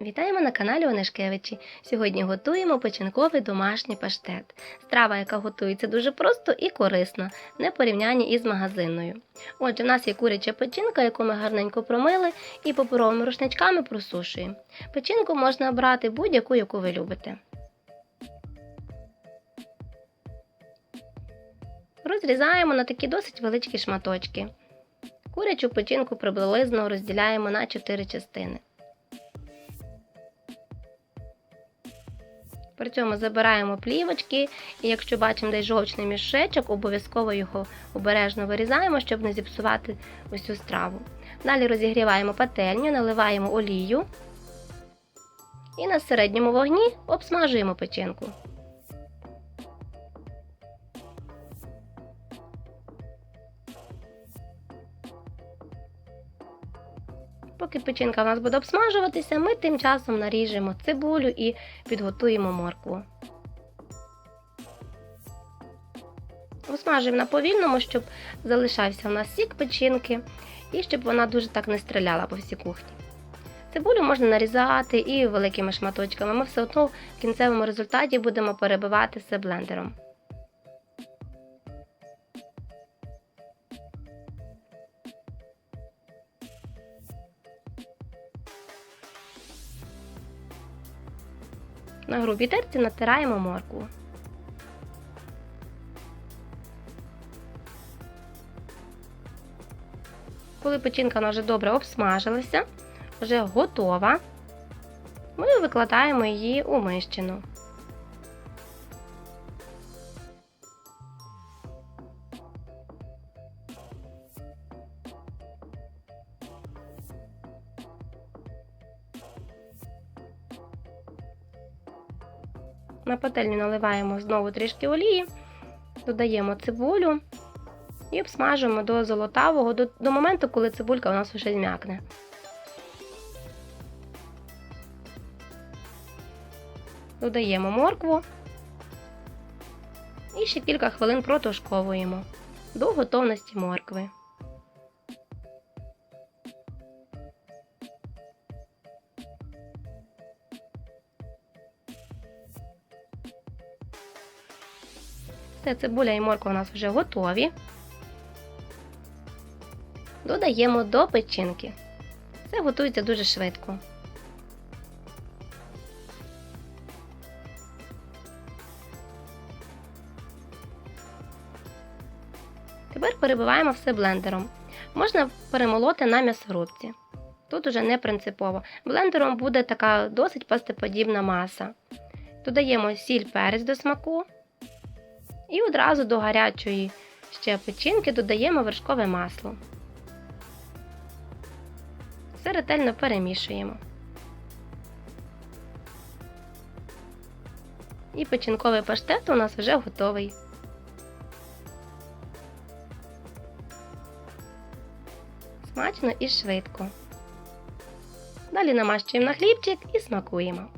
Вітаємо на каналі Онешкевичі. Сьогодні готуємо печінковий домашній паштет. Страва, яка готується дуже просто і корисно, не порівнянні із магазинною. Отже, в нас є куряча печінка, яку ми гарненько промили і паперовими рушничками просушуємо. Печінку можна брати будь-яку, яку ви любите. Розрізаємо на такі досить великі шматочки. Курячу печінку приблизно розділяємо на 4 частини. При цьому забираємо плівочки, і якщо бачимо десь жовчний мішечок, обов'язково його обережно вирізаємо, щоб не зіпсувати усю страву. Далі розігріваємо пательню, наливаємо олію і на середньому вогні обсмажуємо печінку. Поки печінка у нас буде обсмажуватися, ми тим часом наріжемо цибулю і підготуємо моркву. Обсмажуємо на повільному, щоб залишався у нас сік печінки і щоб вона дуже так не стріляла по всій кухні. Цибулю можна нарізати і великими шматочками. Ми все одно в кінцевому результаті будемо перебивати все блендером. На грубій терці натираємо моркву. Коли печінка вже добре обсмажилася, вже готова, ми викладаємо її у мищину. На пательню наливаємо знову трішки олії, додаємо цибулю і обсмажуємо до золотавого, до, до моменту, коли цибулька у нас вже зм'якне. Додаємо моркву і ще кілька хвилин протушковуємо до готовності моркви. Все, цибуля і морква у нас вже готові. Додаємо до печінки. Це готується дуже швидко. Тепер перебиваємо все блендером. Можна перемолоти на м'ясорубці. Тут уже не принципово. Блендером буде така досить пастеподібна маса. Додаємо сіль перець до смаку. І одразу до гарячої ще печінки додаємо вершкове масло. Все ретельно перемішуємо. І печінковий паштет у нас вже готовий. Смачно і швидко. Далі намащуємо на хлібчик і смакуємо.